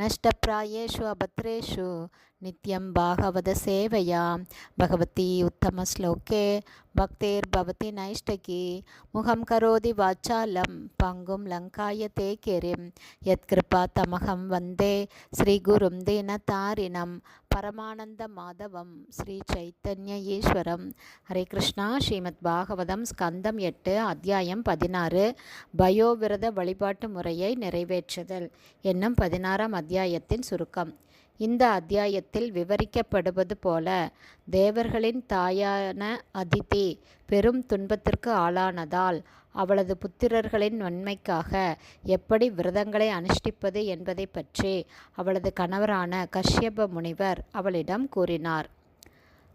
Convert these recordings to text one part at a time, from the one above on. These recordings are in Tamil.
நஷ்டப்பிராயேஷு அபத்ரேஷு நித்யம் பாகவத சேவையா பகவதி உத்தமஸ்லோகே பக்தேர்பவதி நைஷ்டகி முகம் கரோதி வாச்சாலம் பங்கும் லங்காய தே கிரிம் யத்கிருபா தமகம் வந்தே ஸ்ரீகுரும் பரமானந்த மாதவம் ஸ்ரீ சைத்தன்ய ஈஸ்வரம் ஹரே கிருஷ்ணா ஸ்ரீமத் பாகவதம் ஸ்கந்தம் எட்டு அத்தியாயம் பதினாறு பயோவிரத வழிபாட்டு முறையை நிறைவேற்றுதல். என்னும் பதினாறாம் அத்தியாயத்தின் சுருக்கம். இந்த அத்தியாயத்தில் விவரிக்கப்படுவது போல தேவர்களின் தாயான அதிதி பெரும் துன்பத்திற்கு ஆளானதால் அவளது புத்திரர்களின் நன்மைக்காக எப்படி விரதங்களை அனுஷ்டிப்பது என்பதை பற்றி அவளது கணவரான கஷ்யப முனிவர் அவளிடம் கூறினார்.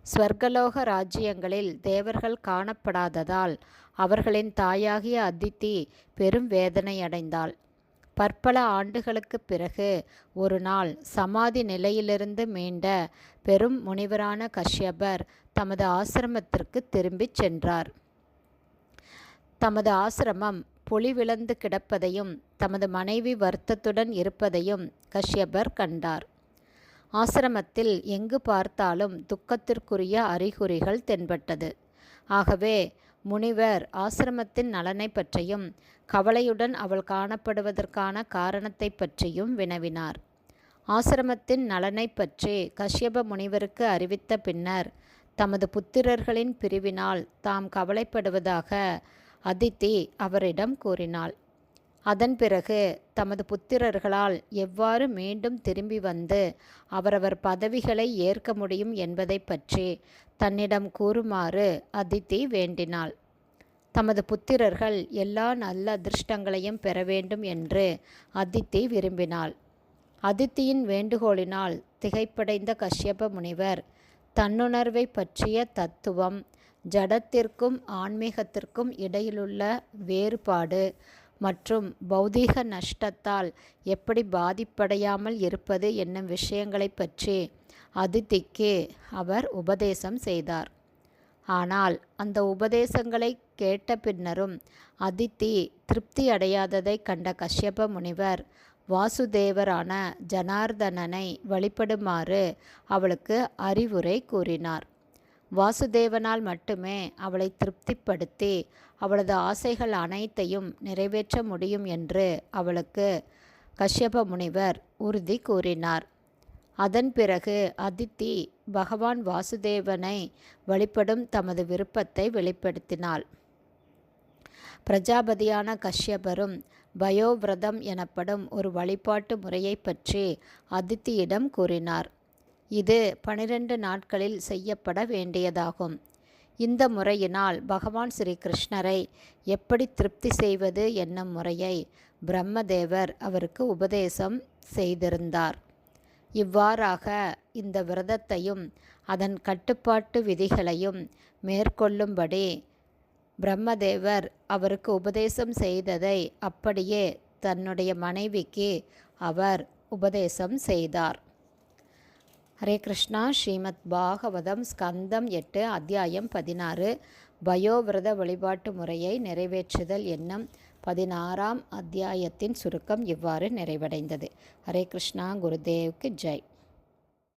ஸ்வர்கலோக ராஜ்யங்களில் தேவர்கள் காணப்படாததால் அவர்களின் தாயாகிய அதித்தி பெரும் வேதனையடைந்தாள். பற்பல ஆண்டுகளுக்கு பிறகு ஒரு நாள் சமாதி நிலையிலிருந்து மீண்ட பெரும் முனிவரான கஷ்யபர் தமது ஆசிரமத்திற்கு திரும்பிச் சென்றார். தமது ஆசிரமம் பொலிவிழந்து கிடப்பதையும் தமது மனைவி வருத்தத்துடன் இருப்பதையும் கஷ்யபர் கண்டார். ஆசிரமத்தில் எங்கு பார்த்தாலும் துக்கத்திற்குரிய அறிகுறிகள் தென்பட்டது. ஆகவே முனிவர் ஆசிரமத்தின் நலனை பற்றியும் கவலையுடன் அவள் காணப்படுவதற்கான காரணத்தை பற்றியும் வினவினார். ஆசிரமத்தின் நலனை பற்றி கஷ்யப முனிவருக்கு அறிவித்த பின்னர் தமது புத்திரர்களின் பிரிவினால் தாம் கவலைப்படுவதாக அதித்தி அவரிடம் கூறினாள். அதன் பிறகு தமது புத்திரர்களால் எவ்வாறு மீண்டும் திரும்பி வந்து அவரவர் பதவிகளை ஏற்க முடியும் என்பதை பற்றி தன்னிடம் கூறுமாறு அதித்தி வேண்டினாள். தமது புத்திரர்கள் எல்லா நல்ல அதிர்ஷ்டங்களையும் பெற வேண்டும் என்று அதித்தி விரும்பினாள். அதித்தியின் வேண்டுகோளினால் திகைப்படைந்த கஷ்யப முனிவர் தன்னுணர்வை பற்றிய தத்துவம் ஜடத்திற்கும் ஆன்மீகத்திற்கும் இடையிலுள்ள வேறுபாடு மற்றும் பௌதீக நஷ்டத்தால் எப்படி பாதிப்படையாமல் இருப்பது என்னும் விஷயங்களை பற்றி அதித்திக்கு அவர் உபதேசம் செய்தார். ஆனால் அந்த உபதேசங்களை கேட்ட பின்னரும் அதித்தி திருப்தி அடையாததை கண்ட கஷ்யப முனிவர் வாசுதேவரான ஜனார்தனனை வழிபடுமாறு அவளுக்கு அறிவுரை கூறினார். வாசுதேவனால் மட்டுமே அவளை திருப்திப்படுத்தி அவளது ஆசைகள் அனைத்தையும் நிறைவேற்ற முடியும் என்று அவளுக்கு கஷ்யப முனிவர் உறுதி கூறினார். அதன் பிறகு அதித்தி பகவான் வாசுதேவனை வழிபடும் தமது விருப்பத்தை வெளிப்படுத்தினாள். பிரஜாபதியான கஷ்யபரும் பயோவிரதம் எனப்படும் ஒரு வழிபாட்டு முறையை பற்றி அதித்தியிடம் கூறினார். இது பனிரெண்டு நாட்களில் செய்யப்பட வேண்டியதாகும். இந்த முறையினால் பகவான் ஸ்ரீ கிருஷ்ணரை எப்படி திருப்தி செய்வது என்னும் முறையை பிரம்மதேவர் அவருக்கு உபதேசம் செய்திருந்தார். இவ்வாறாக இந்த விரதத்தையும் அதன் கட்டுப்பாட்டு விதிகளையும் மேற்கொள்ளும்படி பிரம்மதேவர் அவருக்கு உபதேசம் செய்ததை அப்படியே தன்னுடைய மனைவிக்கு அவர் உபதேசம் செய்தார். ஹரே கிருஷ்ணா ஸ்ரீமத் பாகவதம் ஸ்கந்தம் எட்டு அத்தியாயம் பதினாறு பயோவிரத வழிபாட்டு முறையை நிறைவேற்றுதல் என்னும் பதினாறாம் அத்தியாயத்தின் சுருக்கம் இவ்வாறு நிறைவடைந்தது. ஹரே கிருஷ்ணா குருதேவுக்கு ஜெய்.